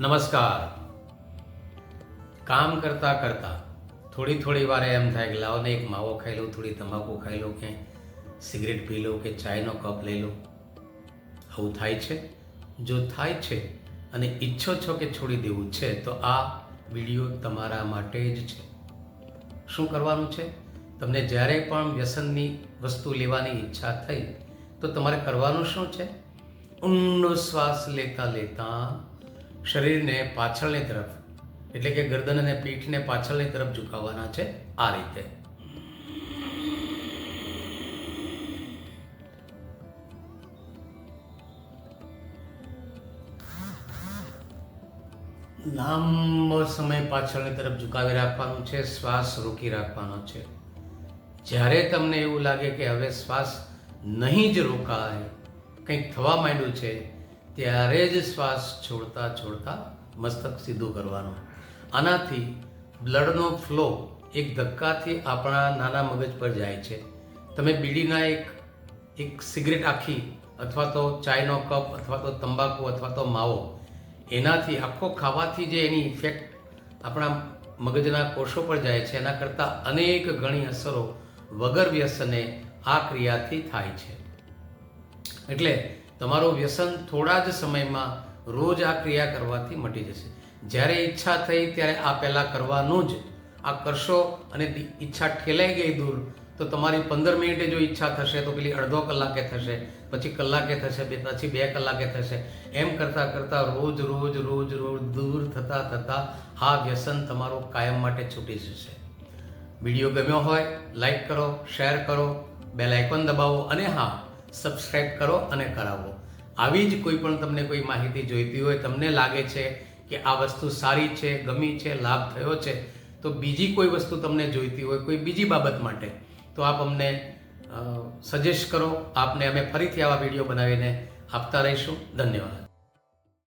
નમસ્કાર. કામ કરતાં કરતાં થોડી થોડી વારે એમ થાય કે લાવને એક માવો ખાઈ લઉં, થોડી તમાકુ ખાઈ લઉં કે સિગરેટ પી લઉં કે ચાયનો કપ લઈ લઉં. આવું થાય છે? જો થાય છે અને ઈચ્છો છો કે છોડી દેવું છે, તો આ વીડિયો તમારા માટે જ છે. શું કરવાનું છે? તમને જ્યારે પણ વ્યસનની વસ્તુ લેવાની ઈચ્છા થઈ, તો તમારે કરવાનું શું છે? ઊંડો શ્વાસ લેતા લેતા શરીરને પાછળની તરફ, એટલે કે ગરદન અને પીઠને પાછળની તરફ ઝુકાવવાના છે આ રીતે. લાંબો સમય પાછળની તરફ ઝુકાવી રાખવાનું છે, શ્વાસ રોકી રાખવાનો છે. જ્યારે તમને એવું લાગે કે હવે શ્વાસ નહીં જ રોકાય, કંઈક થવા માંડ્યું છે ત્યારે જ શ્વાસ છોડતા છોડતા મસ્તક સીધું કરવાનું. આનાથી બ્લડનો ફ્લો એક ધક્કાથી આપણા નાના મગજ પર જાય છે. તમે બીડીના એક એક સિગરેટ આખી અથવા તો ચાયનો કપ અથવા તો તંબાકુ અથવા તો માવો, એનાથી આખો ખાવાથી જે એની ઇફેક્ટ આપણા મગજના કોષો પર જાય છે, એના કરતાં અનેક ઘણી અસરો વગર વ્યસને આ ક્રિયાથી થાય છે. એટલે તમારું વ્યસન થોડા જ સમયમાં રોજ આ ક્રિયા કરવાથી મટી જશે. જ્યારે ઈચ્છા થઈ ત્યારે આ પહેલાં કરવાનું જ. આ કરશો અને ઈચ્છા ઠેલાઈ ગઈ દૂર, તો તમારી પંદર મિનિટે જો ઈચ્છા થશે તો પેલી અડધો કલાકે થશે, પછી કલાકે થશે પછી બે કલાકે થશે. એમ કરતાં કરતાં રોજ રોજ રોજ રોજ દૂર થતાં થતાં આ વ્યસન તમારું કાયમ માટે છૂટી જશે. વીડિયો ગમ્યો હોય, લાઈક કરો, શેર કરો, બેલ આઇકોન દબાવો અને હા સબસ્ક્રાઇબ કરો અને કરાવો. આવી જ કોઈ પણ તમને કોઈ માહિતી જોઈતી હોય, તમને લાગે છે કે આ વસ્તુ સારી છે, ગમી છે, લાભ થયો છે, તો બીજી કોઈ વસ્તુ તમને જોઈતી હોય, કોઈ બીજી બાબત માટે, તો આપ અમને સજેસ્ટ કરો. આપને અમે ફરીથી આવા વીડિયો બનાવીને આપતા રહીશું. ધન્યવાદ.